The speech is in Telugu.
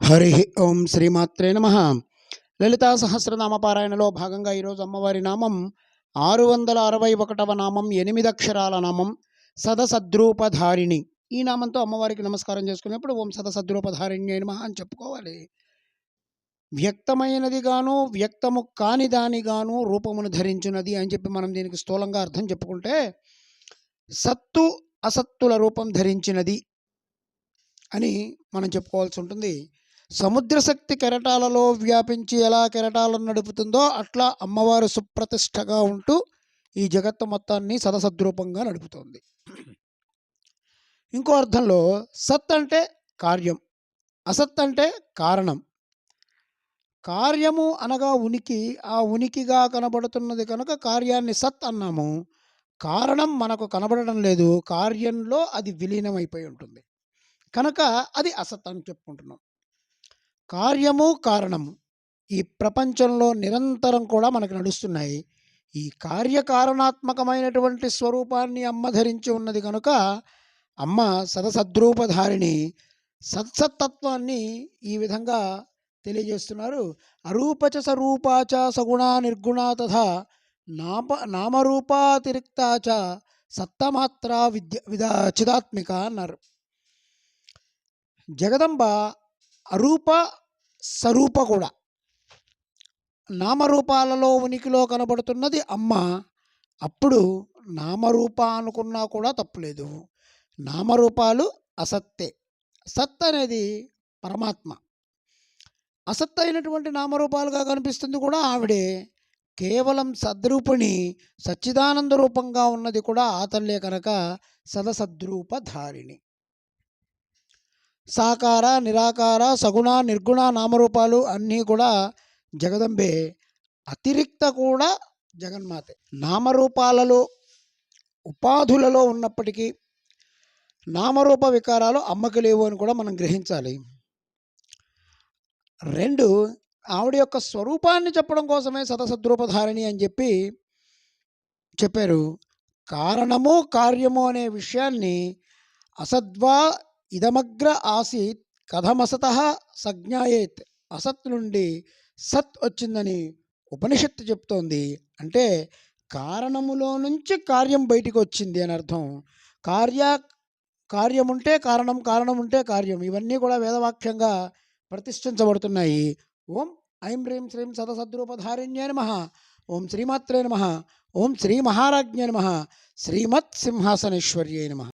హరి ఓం శ్రీమాత్రే నమ. లలితా సహస్రనామ పారాయణలో భాగంగా ఈరోజు అమ్మవారి నామం ఆరు వందల అరవై ఒకటవ నామం ఎనిమిది అక్షరాల నామం సదసద్రూపధారిణి. ఈ నామంతో అమ్మవారికి నమస్కారం చేసుకునేప్పుడు ఓం సదసద్రూపధారిణి నమ అని చెప్పుకోవాలి. వ్యక్తమైనది గాను వ్యక్తము కాని దానిగాను రూపమును ధరించినది అని చెప్పి మనం దీనికి స్థూలంగా అర్థం చెప్పుకుంటే సత్తు అసత్తుల రూపం ధరించినది అని మనం చెప్పుకోవాల్సి ఉంటుంది. సముద్ర శక్తి కెరటాలలో వ్యాపించి ఎలా కెరటాలను నడుపుతుందో అట్లా అమ్మవారు సుప్రతిష్టగా ఉంటూ ఈ జగత్తు మొత్తాన్ని సదసద్రూపంగా నడుపుతోంది. ఇంకో అర్థంలో సత్ అంటే కార్యం అసత్ అంటే కారణం. కార్యము అనగా ఉనికి ఆ ఉనికిగా కనబడుతున్నది కనుక కార్యాన్ని సత్ అన్నాము. కారణం మనకు కనబడడం లేదు కార్యంలో అది విలీనమైపోయి ఉంటుంది. కనుక అది అసత్ అని చెప్పుకుంటున్నాం. కార్యము కారణము. ఈ ప్రపంచంలో నిరంతరం కూడా మనకు నడుస్తున్నాయి. ఈ కార్యకారణాత్మకమైనటువంటి స్వరూపాన్ని అమ్మ ధరించి ఉన్నది కనుక అమ్మ సదసద్రూపధారిణి సత్సత్తత్వాన్ని ఈ విధంగా తెలియజేస్తున్నారు. అరూపచ సరూపాచ సగుణ నిర్గుణ తథా నామ నామరూపాతిరిక్తాచ సత్తమాత్ర విద్య విదా చిదాత్మిక అన్నారు. జగదంబ అరూప స్వరూప కూడా. నామరూపాలలో ఉనికిలో కనబడుతున్నది అమ్మ. అప్పుడు నామరూప అనుకున్నా కూడా తప్పులేదు. నామరూపాలు అసత్తే. సత్ అనేది పరమాత్మ. అసత్ అయినటువంటి నామరూపాలుగా కనిపిస్తుంది కూడా ఆవిడే. కేవలం సద్రూపిణి సచ్చిదానంద రూపంగా ఉన్నది కూడా ఆ తల్లే కనుక సదసద్రూపధారిణి. సాకార నిరాకార సగుణ నిర్గుణ నామరూపాలు అన్నీ కూడా జగదంబే. అతిరిక్త కూడా జగన్మాతే. నామరూపాలలో ఉపాధులలో ఉన్నప్పటికీ నామరూప వికారాలు అమ్మకి లేవు అని కూడా మనం గ్రహించాలి. రెండు ఆవిడ యొక్క స్వరూపాన్ని చెప్పడం కోసమే సతసద్రూపధారిణి అని చెప్పి చెప్పారు. కారణము కార్యము అనే విషయాన్ని అసద్వా ఇదమగ్ర ఆసీత్ కథమసత సజ్ఞాయేత్ అసత్ నుండి సత్ వచ్చిందని ఉపనిషత్తు చెప్తోంది. అంటే కారణములో నుంచి కార్యం బయటికి వచ్చింది అని అర్థం. కార్య కార్యం ఉంటే కారణం కారణం ఉంటే కార్యం ఇవన్నీ కూడా వేదవాక్యంగా ప్రతిష్ఠించబడుతున్నాయి. ఓం ఐం హ్రీం శ్రీం సదసద్రూపధారిణ్యే నమ. ఓం శ్రీమాత్రే నమ. ఓం శ్రీ మహారాజ్ఞే నమ. శ్రీమత్ సింహాసనేశ్వర్యే నమ.